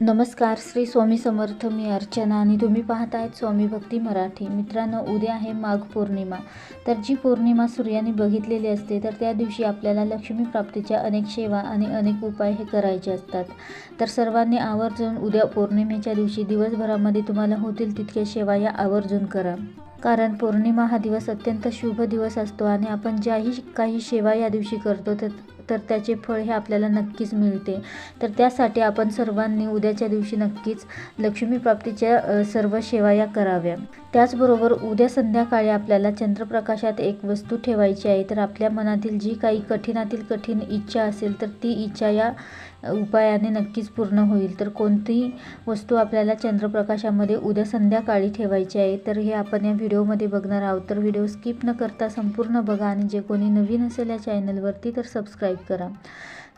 नमस्कार श्री स्वामी समर्थ मी अर्चना आणि तुम्ही पाहत आहेत स्वामी भक्ती मराठी. मित्रांनो उद्या आहे माघ पौर्णिमा. तर जी पौर्णिमा सूर्याने बघितलेली असते तर त्या दिवशी आपल्याला लक्ष्मी प्राप्तीच्या अनेक सेवा आणि अनेक उपाय हे करायचे असतात. तर सर्वांनी आवर्जून उद्या पौर्णिमेच्या दिवशी दिवसभरामध्ये तुम्हाला होतील तितक्या सेवा या आवर्जून करा. कारण पौर्णिमा हा दिवस अत्यंत शुभ दिवस असतो आणि आपण ज्याही काही सेवा या दिवशी करतो तर तर त्याचे फळ हे आपल्याला नक्कीच मिळते. तर त्यासाठी आपण सर्वांनी उद्याच्या दिवशी नक्कीच लक्ष्मीप्राप्तीच्या सर्व सेवा या कराव्या. त्याचबरोबर उद्या संध्याकाळी आपल्याला चंद्रप्रकाशात एक वस्तू ठेवायची आहे. तर आपल्या मनातील जी काही कठीणातील कठीण इच्छा असेल तर ती इच्छा या उपायाने नक्कीच पूर्ण होईल. तर कोणतीही वस्तू आपल्याला चंद्रप्रकाशामध्ये उद्या संध्याकाळी ठेवायची आहे तर हे आपण या व्हिडिओमध्ये बघणार आहोत. तर व्हिडिओ स्किप न करता संपूर्ण बघा आणि जे कोणी नवीन असेल या चॅनलवरती तर सबस्क्राईब करा.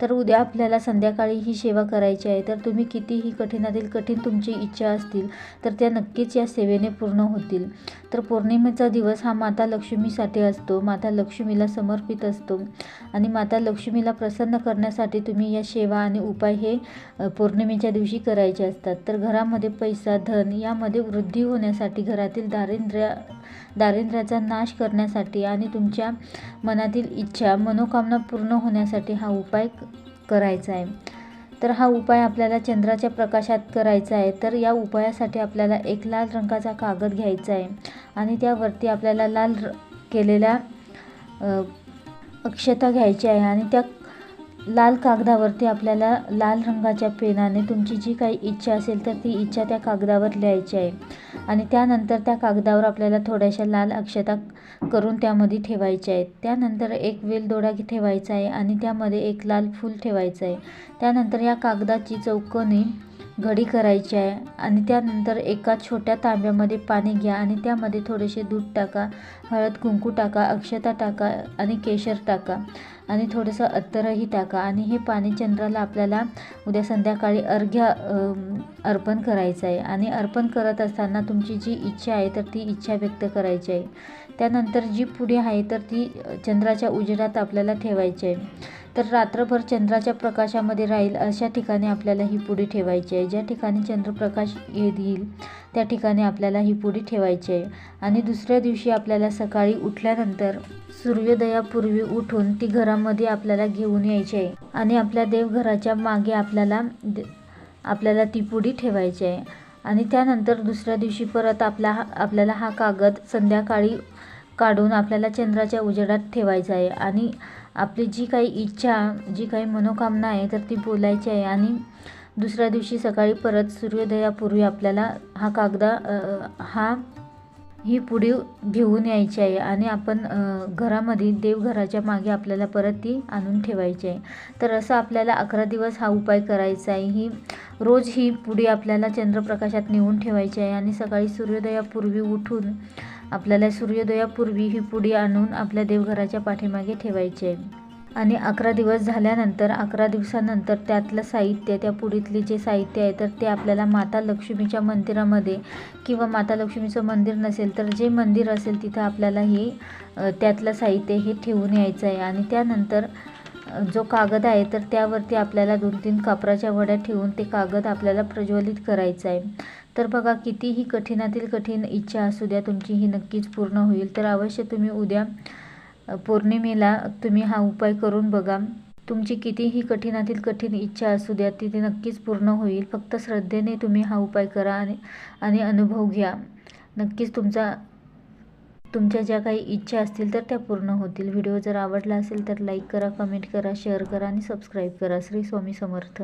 तर उद्या आपल्याला संध्याकाळी ही सेवा करायची आहे. तर तुम्ही कितीही कठीणातील कठीण तुमची इच्छा असतील तर त्या नक्कीच या सेवेने पूर्ण होतील. तर पौर्णिमेचा दिवस हा माता लक्ष्मीसाठी असतो. माता लक्ष्मीला समर्पित असतो. आणि माता लक्ष्मीला प्रसन्न करण्यासाठी तुम्ही या सेवा आणि उपाय हे पौर्णिमेच्या दिवशी करायचे असतात. तर घरामध्ये पैसा धन यामध्ये वृद्धी होण्यासाठी घरातील दारिद्र्य दारिद्र्याचा नाश करण्यासाठी आणि तुमच्या मनातील इच्छा मनोकामना पूर्ण होण्यासाठी हा उपाय करायचा आहे. तर हा उपाय आपल्याला चंद्राच्या प्रकाशात करायचा आहे. तर या उपायासाठी आपल्याला एक लाल रंगाचा कागद घ्यायचा आहे आणि त्यावरती आपल्याला लाल र केलेल्या अक्षता घ्यायची आहे आणि त्या लाल कागदावरती आपल्याला लाल रंगाच्या पेनाने तुमची जी काही इच्छा असेल तर ती इच्छा त्या कागदावर लिहायची आहे. आणि त्यानंतर त्या कागदावर आपल्याला थोड्याशा लाल अक्षता करून त्यामध्ये ठेवायच्या आहेत. त्यानंतर एक वेलदोडा ठेवायचा आहे आणि त्यामध्ये एक लाल फूल ठेवायचं आहे. त्यानंतर या कागदाची चौकोनी घडी करायची आहे आणि त्यानंतर एका छोट्या तांब्यामध्ये पाणी घ्या आणि त्यामध्ये थोडेसे दूध टाका हळद कुंकू टाका अक्षता टाका आणि केशर टाका. आणि थोडंसं अत्तरही टाका. आणि हे पाणी चंद्राला आपल्याला उद्या संध्याकाळी अर्घ्य अर्पण करायचं आहे. आणि अर्पण करत असताना तुमची जी इच्छा आहे तर ती इच्छा व्यक्त करायची आहे. त्यानंतर जी पुढे आहे तर ती चंद्राच्या उजेडात आपल्याला ठेवायची आहे. तर रात्रभर चंद्राच्या प्रकाशामध्ये राहील अशा ठिकाणी आपल्याला ही पुडी ठेवायची आहे. ज्या ठिकाणी चंद्रप्रकाश येईल त्या ठिकाणी आपल्याला ही पुडी ठेवायची आहे. आणि दुसऱ्या दिवशी आपल्याला सकाळी उठल्यानंतर सूर्योदयापूर्वी उठून ती घरामध्ये आपल्याला घेऊन यायची आहे. आणि आपल्या देवघराच्या मागे आपल्याला आपल्याला ती पुडी ठेवायची आहे. आणि त्यानंतर दुसऱ्या दिवशी परत आपला आपल्याला हा कागद संध्याकाळी काढून आपल्याला चंद्राच्या उजेडात ठेवायचा आहे. आणि आपली जी काही इच्छा जी काही मनोकामना आहे तर ती बोलायची आहे. आणि दुसऱ्या दिवशी सकाळी परत सूर्योदयापूर्वी आपल्याला हा कागदा हा ही पुडी घेऊन यायची आहे. आणि आपण घरामध्ये देवघराच्या मागे आपल्याला परत ती आणून ठेवायची आहे. तर असं आपल्याला अकरा दिवस हा उपाय करायचा आहे. ही रोज ही पुढी आपल्याला चंद्रप्रकाशात नेऊन ठेवायची आहे. आणि सकाळी सूर्योदयापूर्वी उठून आपल्याला सूर्योदयापूर्वी ही पुडी आणून आपल्या देवघराच्या पाठीमागे ठेवायची. आहे आणि अकरा दिवस झाल्यानंतर अकरा दिवसानंतर त्यातलं साहित्य त्या पुडीतले जे साहित्य आहे तर ते आपल्याला माता लक्ष्मीच्या मंदिरामध्ये किंवा माता लक्ष्मीचं मंदिर नसेल तर जे मंदिर असेल तिथं आपल्याला हे त्यातलं साहित्य हे ठेवून यायचं आहे. आणि त्यानंतर जो कागद आहे तर त्यावरती आपल्याला दोन तीन कापराच्या वड्या ठेवून ते कागद आपल्याला प्रज्वलित करायचं आहे. तर बघा कितीही कठीणातील कठीण इच्छा असू द्या तुमची ही नक्कीच पूर्ण होईल. तर अवश्य तुम्ही उद्या पौर्णिमेला तुम्ही हा उपाय करून बघा. तुमची कितीही कठीणातील कठीण इच्छा असू द्या ती नक्कीच पूर्ण होईल. फक्त श्रद्धेने तुम्ही हा उपाय करा आणि आणि अनुभव घ्या. नक्कीच तुमचा तुमच्या ज्या काही इच्छा असतील तर त्या पूर्ण होतील. व्हिडिओ जर आवडला असेल तर लाईक करा कमेंट करा शेअर करा आणि सबस्क्राईब करा. श्री स्वामी समर्थ.